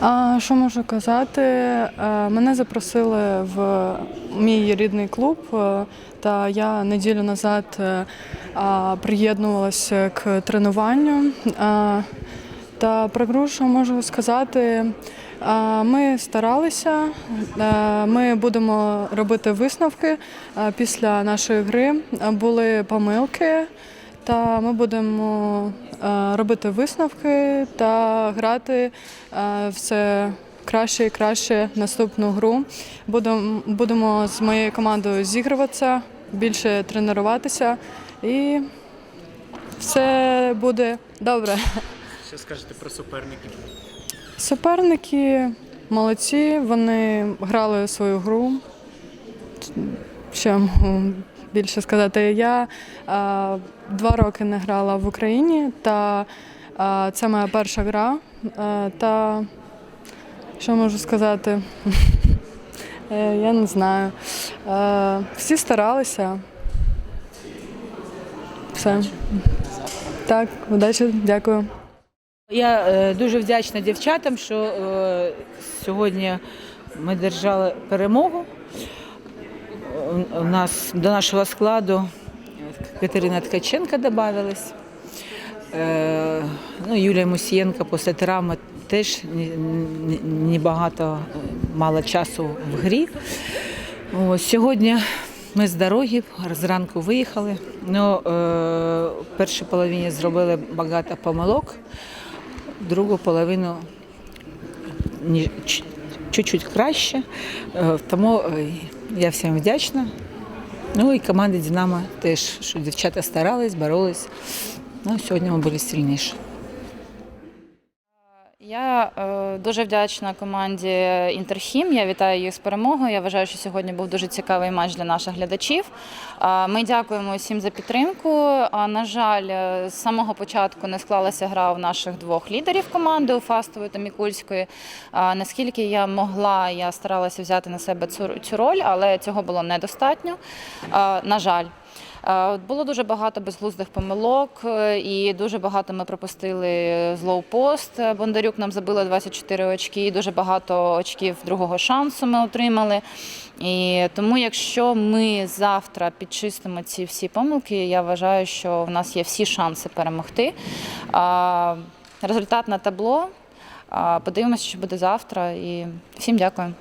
А, що можу казати? Е, Мене запросили в мій рідний клуб, е, та я неділю назад е, приєднувалася к тренуванню. Та про гру, що можу сказати, ми старалися, ми будемо робити висновки після нашої гри. Були помилки, та ми будемо е, робити висновки та грати е, все краще і краще наступну гру. Будемо, будемо з моєю командою зігруватися, більше тренуватися і все буде добре. Що скажете про суперників? Суперники молодці, вони грали свою гру. Можу більше сказати? Я е, два роки не грала в Україні, та е, це моя перша гра. Е, та що можу сказати? Я не знаю. Е, всі старалися. Все. Так, удачі, дякую. Я е, дуже вдячна дівчатам, що е, сьогодні ми держали перемогу. У- нас до нашого складу Катерина Ткаченка додавалась. Е, ну, Юлія Мусієнко після травми теж небагато мало часу в грі. Ось, сьогодні ми з дороги зранку виїхали. Ну, е, в першій половині зробили багато помилок, другу половину чуть-чуть краще. Е, Тому е, я всім вдячна. Ну і команді Динамо теж, що дівчата старались, боролись. Ну, сьогодні ми були сильніші. Я е, дуже вдячна команді Інтерхім. Я вітаю їх з перемогою. Я вважаю, що сьогодні був дуже цікавий матч для наших глядачів. Е, ми дякуємо всім за підтримку. А, на жаль, е, з самого початку не склалася гра у наших двох лідерів команди у Фастової та Мікульської. А, наскільки я могла, я старалася взяти на себе цю, цю роль, але цього було недостатньо. Е, на жаль. Е, Було дуже багато безглуздих помилок, е, і дуже багато ми пропустили злоупост. Е, Бондарюк нам забили 24 очки, і дуже багато очків другого шансу ми отримали. І тому, якщо ми завтра підчистимо ці всі помилки, я вважаю, що в нас є всі шанси перемогти. Результат на табло. Подивимося, що буде завтра. І всім дякую.